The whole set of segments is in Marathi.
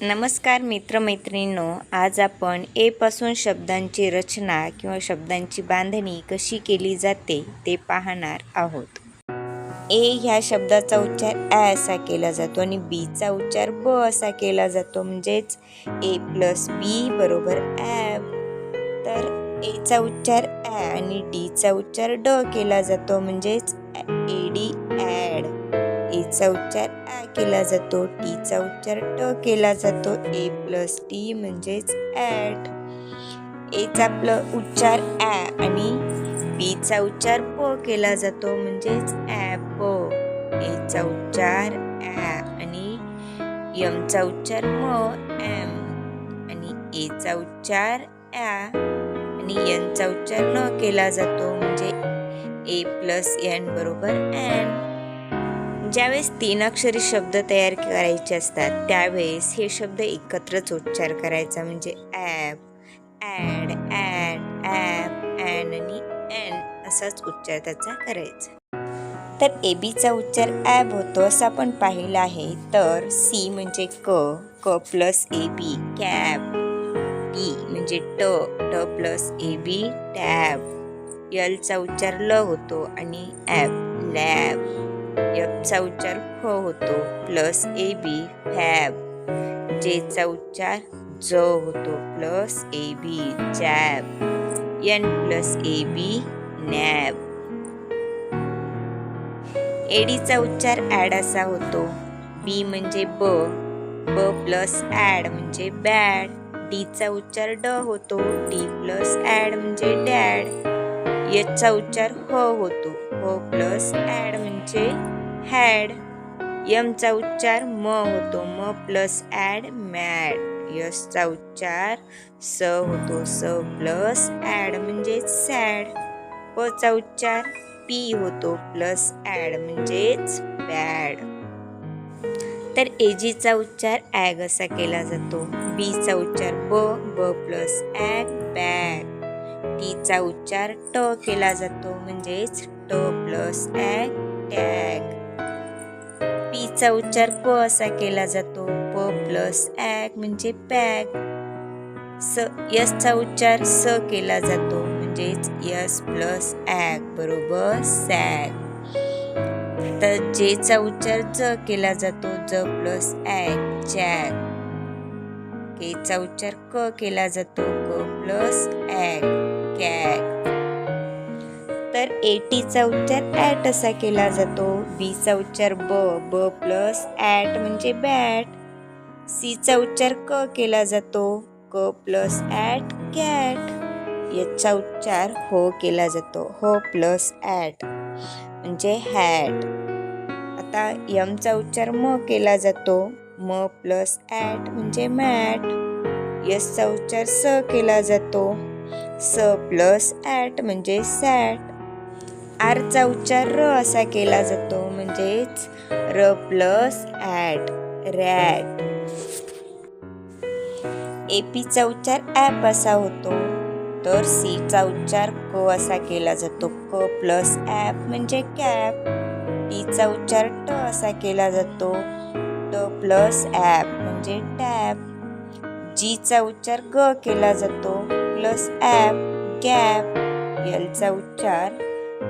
नमस्कार मित्रमैत्रिणींनो आज आपण ए पासून शब्दांची रचना किंवा शब्दांची बांधणी कशी केली जाते ते पाहणार आहोत. ए ह्या शब्दाचा उच्चार ॲ असा केला जातो आणि बीचा उच्चार ब असा केला जातो. म्हणजेच ए प्लस बी बरोबर ॲ तर एचा उच्चार ॲ आणि डीचा उच्चार ड केला जातो. म्हणजेच ए डी चा उच्चार ॲ केला जातो. टीचा उच्चार ट केला जातो. ए प्लस टी म्हणजेच ॲट एचा प्ल उच्चार ॲ आणि पीचा उच्चार प केला जातो म्हणजेच ॲप एचा उच्चार ॲ आणि यमचा उच्चार म एम आणि एचा उच्चार ॲ आणि यनचा उच्चार न केला जातो. म्हणजे ए प्लस एन बरोबर एन ज्यावेळेस तीन अक्षरी शब्द तयार करायचे असतात त्यावेळेस हे शब्द एकत्रच उच्चार करायचा. म्हणजे app ad ad app an आणि ॲन असाच उच्चार त्याचा करायचा. तर ए बीचा उच्चार ॲब होतो असं आपण पाहिलं आहे. तर सी म्हणजे क क plus A B cab. T म्हणजे ट ट प्लस ए बी टॅब. यलचा उच्चार ल होतो आणि ॲप लॅब. यमचा उच्चार फ होतो. प्लस ए बी फॅब जेचा उच्चार ज होतो. Plus A B jab N plus A B nab एडीचा उच्चार ॲड असा होतो. बी म्हणजे ब. ब प्लस ॲड म्हणजे बॅड. डीचा उच्चार ड होतो. डी प्लस ॲड म्हणजे डॅड. याचा उच्चार ह होतो. ह प्लस ॲड म्हणजे हॅड यमचा उच्चार म होतो. म प्लस ॲड मॅड यसचा उच्चार स होतो. स प्लस ॲड म्हणजे सॅड पचा उच्चार पी होतो. प्लस ॲड म्हणजेच बॅड तर एजीचा उच्चार ॲग असा केला जातो. बीचा उच्चार ब ब प्लस ॲग बॅग टीचा उच्चार ट केला जातो म्हणजेच ट प्लस ॲग टॅग. पीचा उच्चार प असा केला जातो प प्लस ॲग म्हणजे पॅग. स यसचा उच्चार स केला जातो म्हणजेच यस प्लस ॲग बरोबर सॅग. तर जेचा उच्चार ज केला जातो ज प्लस ॲग जॅग. केचा उच्चार क केला जातो क प्लस ॲग. कॅक. तर एटीचा उच्चार ॲट असा केला जातो. बीचा उच्चार ब ब प्लस ॲट म्हणजे बॅट. सीचा उच्चार क केला जातो. क प्लस ॲट कॅट. याचा उच्चार हो केला जातो. हो प्लस ॲट म्हणजे हॅट. आता यमचा उच्चार म केला जातो. म प्लस ॲट म्हणजे मॅट. यसचा उच्चार स केला जातो. स प्लस ॲट म्हणजे सॅट. आरचा उच्चार र असा केला जातो म्हणजेच र प्लस ॲट रॅट. एपीचा उच्चार ॲप असा होतो तर सीचा उच्चार क असा केला जातो. क प्लस ॲप म्हणजे कॅप. टीचा उच्चार ट असा केला जातो ट प्लस ॲप म्हणजे टॅप. जीचा उच्चार ग केला जातो प्लस ॲप गॅप यलचा उच्चार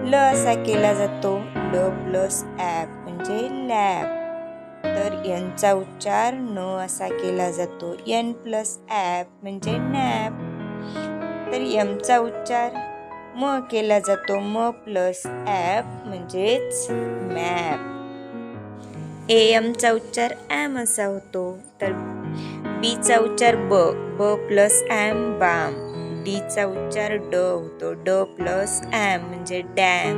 ल असा केला जातो. ल प्लस ॲप म्हणजे लॅब. तर यांचा उच्चार न असा केला जातो. एन प्लस ॲप म्हणजे नॅप. तर यमचा उच्चार म केला जातो. म प्लस ॲप म्हणजेच मॅप. ए एमचा उच्चार ॲम असा होतो. तर बीचा उच्चार ब ब प्लस ॲम बाम. डीचा उच्चार ड होतो. ड प्लस ॲम म्हणजे डॅम.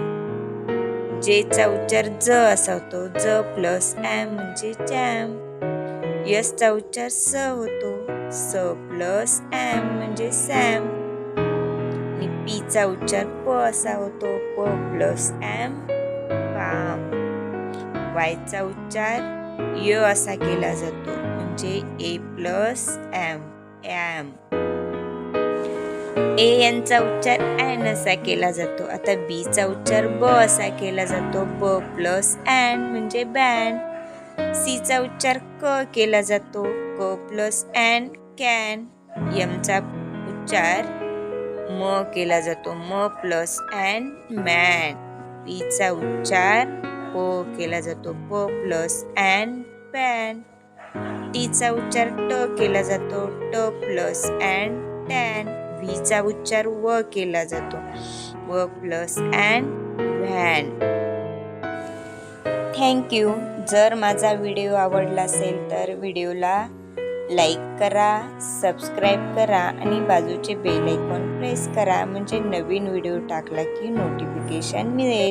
जेचा उच्चार ज असा होतो. ज प्लस ॲम म्हणजे जॅम यसचा उच्चार स होतो. स प्लस ॲम म्हणजे सॅम. आणि पीचा उच्चार प असा होतो. प प्लस ॲम पाम. वायचा उच्चार य असा केला जातो. म्हणजे A plus am am A यांचा उच्चार ॲन असा केला जातो. आता बीचा उच्चार ब असा केला जातो. ब प्लस ॲन म्हणजे बॅन. सीचा उच्चार क केला जातो. क प्लस अँड कॅन. यमचा उच्चार म केला जातो. म प्लस अँड मॅन. पीचा उच्चार प केला जातो. प प्लस अँड पॅन टीचा उच्चार ट केला जातो. ट प्लस अँड टॅन. व्हीचा उच्चार व केला जातो. व प्लस अँड व्हॅन थँक्यू जर माझा व्हिडिओ आवडला असेल तर व्हिडिओला लाईक करा सबस्क्राईब करा आणि बाजूचे बेल आयकॉन प्रेस करा. म्हणजे नवीन व्हिडिओ टाकला की नोटिफिकेशन मिळेल.